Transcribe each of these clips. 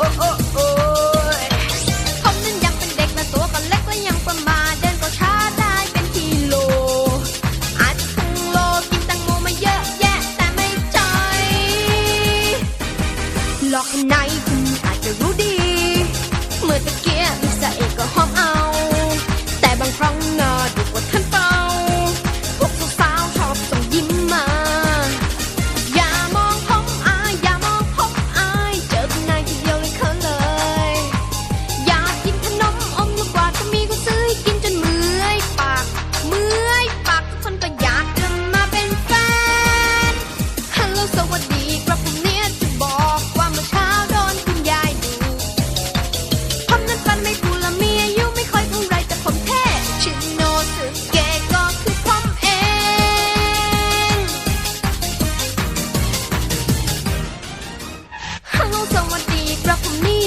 哦哦哦。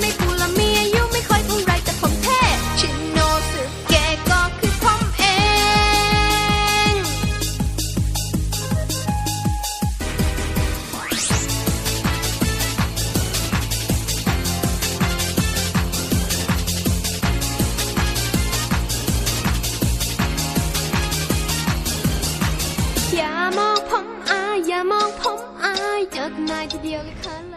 ไม่กูละมีอายุไม่ค่อยเท่าไรแต่ผมเท่ชินโนสึกะก็คือผมเอง อย่ามองผมอายอย่ามองผมอายจอกันนายทีเดียวเลยค่ะ